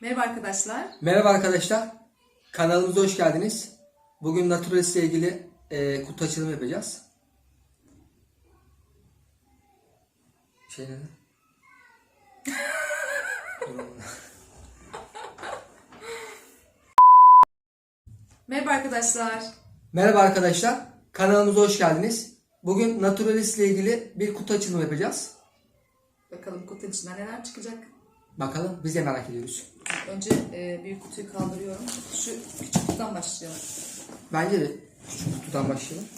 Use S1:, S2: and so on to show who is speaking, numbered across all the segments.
S1: Merhaba arkadaşlar.
S2: Merhaba arkadaşlar. Kanalımıza hoş geldiniz. Bugün Naturalist ile ilgili e, kutu açılımı yapacağız. Şey ne?
S1: Merhaba arkadaşlar.
S2: Merhaba arkadaşlar. Kanalımıza hoş geldiniz. Bugün Naturalist ile ilgili bir kutu açılımı yapacağız.
S1: Bakalım kutunun içinden neler çıkacak.
S2: Bakalım biz de merak ediyoruz.
S1: Önce e, büyük kutuyu kaldırıyorum. Şu küçük kutudan başlayalım.
S2: Bence de küçük kutudan başlayalım.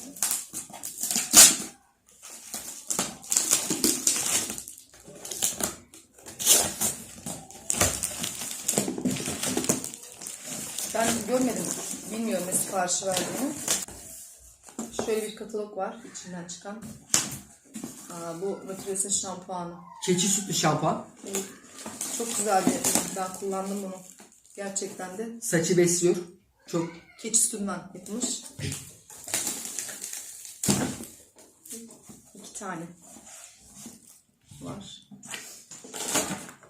S1: Ben görmedim. Bilmiyorum ne siparişi verdiğini. Şöyle bir katalog var içinden çıkan. Aa, bu Naturalist'in şampuanı.
S2: Keçi sütlü şampuan.
S1: Evet. Çok güzel bir Ben kullandım bunu. Gerçekten de
S2: Saçı besliyor. Çok
S1: keçi sütünden yapılmış. İki tane var.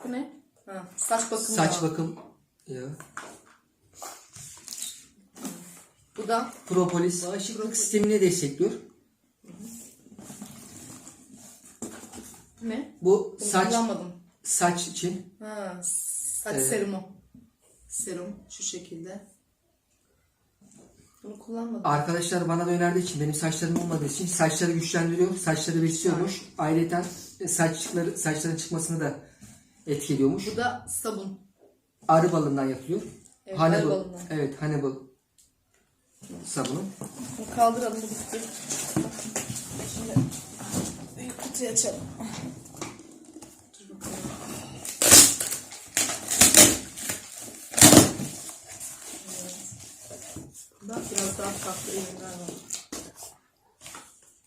S1: Bu ne? Ha, saç bakımı.
S2: saç
S1: yağı.
S2: bakım yağı.
S1: Bu da
S2: Propolis bağışıklık sistemini destekliyor.
S1: bu ne?
S2: Bu
S1: Bunu
S2: saç
S1: kullanmadım.
S2: Saç için
S1: Ha, saç
S2: Evet.
S1: serumu. Serum şu şekilde. Bunu kullanmadım.
S2: arkadaşlar bana da önerdiği için benim saçlarım olmadığı için saçları güçlendiriyor, saçları besliyormuş. Ayrıca saçları saçların çıkmasını da etkiliyormuş.
S1: Bu da sabun.
S2: Arı balından yapılıyor.
S1: Evet,
S2: Hannibal-
S1: arı balından.
S2: Evet, Hannibal sabunu.
S1: Bunu kaldıralım bu bitti. Şimdi büyük kutuyu açalım. Dur bakalım. Evet. Bunda biraz daha farklı ürünler var.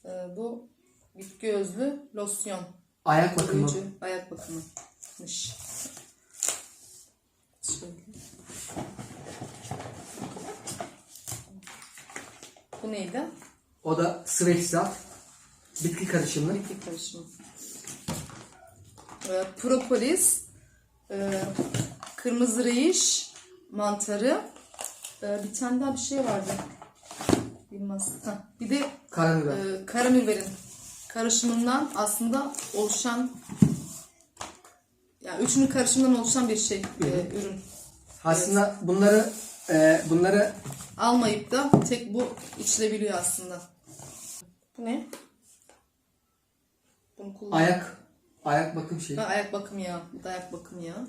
S1: Ee, bu bitki özlü losyon.
S2: Ayak bakımı.
S1: Koruyucu ayak bakımıymış. Şöyle. Bu neydi?
S2: O da Svexat bitki karışımlı.
S1: Bitki karışımı. Ee, propolis, e, kırmızı reyiş, mantarı, e, bir tane daha bir şey vardı. Bilmez. Ha, bir de
S2: Karabiber.
S1: e, karabiberin karışımından aslında oluşan yani üçünün karışımından oluşan bir şey, e, ürün.
S2: Aslında bunları e, bunları
S1: Almayıp da tek bu içilebiliyor aslında. Bu ne? Bunu kullan.
S2: ayak ayak bakım şeyi.
S1: Ha, ayak bakım yağı. Bu da ayak bakım yağı.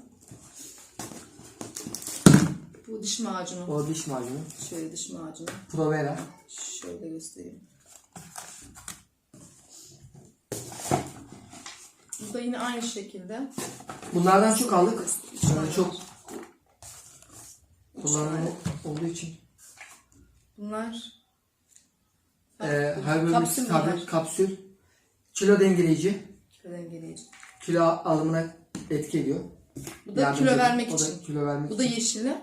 S1: Bu diş macunu.
S2: O diş macunu.
S1: Şöyle diş macunu.
S2: Provera.
S1: Şöyle göstereyim. Bu da yine aynı şekilde.
S2: Bunlardan çok aldık.
S1: Tane
S2: çok kullanımı
S1: tane.
S2: olduğu için.
S1: Bunlar
S2: E,
S1: Ha,
S2: her
S1: kapsül
S2: tablet, kapsül. Kilo dengeleyici.
S1: kilo dengeleyici.
S2: Kilo alımına etki ediyor.
S1: Bu da
S2: Yardımcı
S1: kilo vermek
S2: O da
S1: için.
S2: kilo vermek
S1: Bu da
S2: için.
S1: yeşili.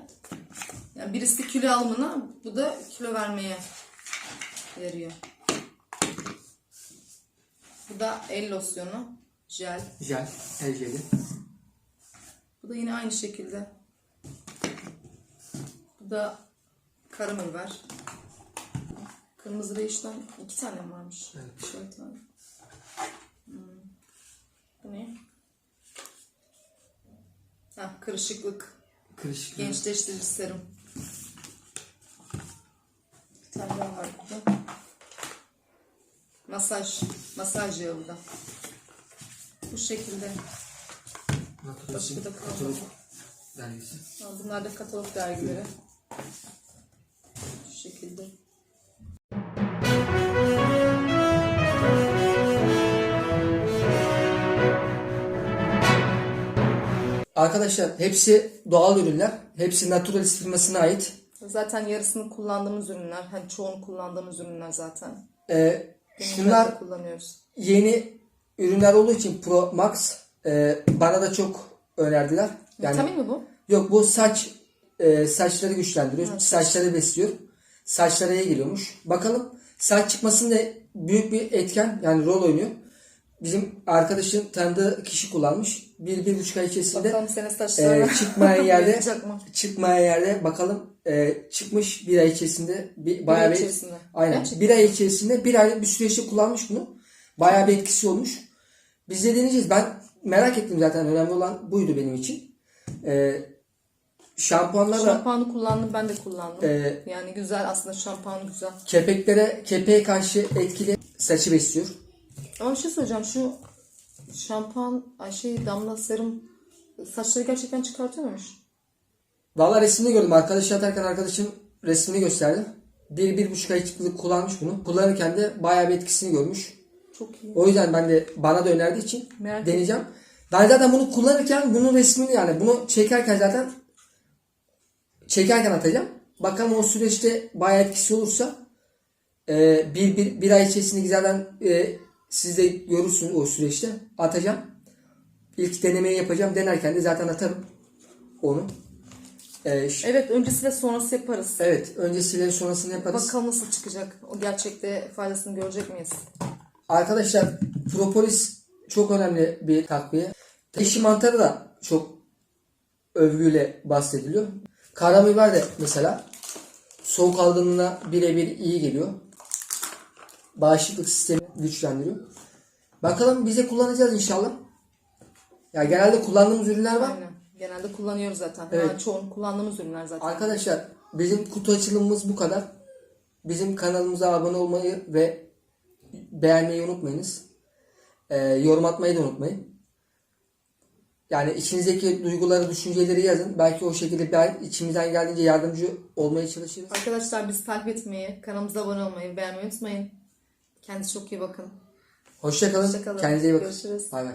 S1: Yani birisi kilo alımına, bu da kilo vermeye yarıyor. Bu da el losyonu, jel.
S2: Jel, el jeli.
S1: Bu da yine aynı şekilde. Bu da karamel Kırmızı reyişten iki tane varmış?
S2: Evet.
S1: Şöyle tane. Hmm. Bu ne? Ha, kırışıklık.
S2: Kırışık.
S1: Gençleştirici serum. Bir tane daha var burada. Masaj. Masaj yağı da. Bu şekilde. Başka da
S2: katalog dergisi.
S1: Bunlar da katalog dergileri.
S2: Arkadaşlar hepsi doğal ürünler. Hepsi Naturalist firmasına ait.
S1: Zaten yarısını kullandığımız ürünler. Hani çoğunu kullandığımız ürünler zaten.
S2: Ee, şunlar
S1: kullanıyoruz.
S2: yeni ürünler olduğu için Pro Max e, bana da çok önerdiler. Yani
S1: Vitamin mi bu?
S2: yok bu saç e, saçları güçlendiriyor.
S1: Saç.
S2: saçları besliyor. Saçlara iyi geliyormuş. Bakalım saç çıkmasında büyük bir etken yani rol oynuyor. Bizim arkadaşın tanıdığı kişi kullanmış. Bir, bir buçuk ay içerisinde
S1: Bakalım senin saçlarına.
S2: e, çıkmayan yerde
S1: mı?
S2: çıkmayan yerde bakalım e, çıkmış bir ay içerisinde bir, bayağı
S1: ay
S2: bir
S1: içerisinde.
S2: aynen
S1: Gerçekten.
S2: bir ay içerisinde bir aylık bir süreçte kullanmış bunu. Bayağı bir etkisi olmuş. Biz de deneyeceğiz. Ben merak ettim zaten önemli olan buydu benim için. E, şampuanlarla
S1: Şampuanı kullandım ben de kullandım.
S2: e,
S1: Yani güzel aslında şampuan güzel.
S2: kepeklere kepeğe karşı etkili saçı besliyor.
S1: Ama bir şey söyleyeceğim şu şampuan ay şey damla serum saçları gerçekten çıkartıyor muymuş?
S2: Valla resmini gördüm. Arkadaşı atarken arkadaşım resmini gösterdi. Bir, bir buçuk ay kullanmış bunu. Kullanırken de bayağı bir etkisini görmüş.
S1: Çok iyi.
S2: O yüzden ben de bana da önerdiği için
S1: Merak
S2: deneyeceğim. Ben zaten bunu kullanırken bunun resmini yani bunu çekerken zaten çekerken atacağım. Bakalım o süreçte bayağı etkisi olursa e, bir, bir, bir ay içerisinde zaten e, siz de görürsünüz o süreçte atacağım. İlk denemeyi yapacağım. Denerken de zaten atarım onu. E, ş-
S1: Evet öncesi ve sonrası yaparız.
S2: evet öncesiyle sonrasını yaparız.
S1: Bakalım nasıl çıkacak. O gerçekte faydasını görecek miyiz?
S2: Arkadaşlar propolis çok önemli bir takviye. Yeşil mantarı da çok övgüyle bahsediliyor. Karabiber de mesela soğuk algınlığına birebir iyi geliyor. Bağışıklık sistemi güçlendiriyor. Bakalım bize kullanacağız inşallah. Ya genelde kullandığımız ürünler var.
S1: Aynen. Genelde kullanıyoruz zaten.
S2: Evet.
S1: Yani çoğunu kullandığımız ürünler zaten.
S2: Arkadaşlar bizim kutu açılımımız bu kadar. Bizim kanalımıza abone olmayı ve beğenmeyi unutmayınız. Ee, yorum atmayı da unutmayın. Yani içinizdeki duyguları, düşünceleri yazın. Belki o şekilde ben içimizden geldiğince yardımcı olmaya çalışırız.
S1: Arkadaşlar bizi takip etmeyi, kanalımıza abone olmayı, beğenmeyi unutmayın. Kendinize çok iyi bakın.
S2: Hoşçakalın.
S1: Hoşçakalın.
S2: Kendinize iyi bakın.
S1: Görüşürüz.
S2: Bay bay.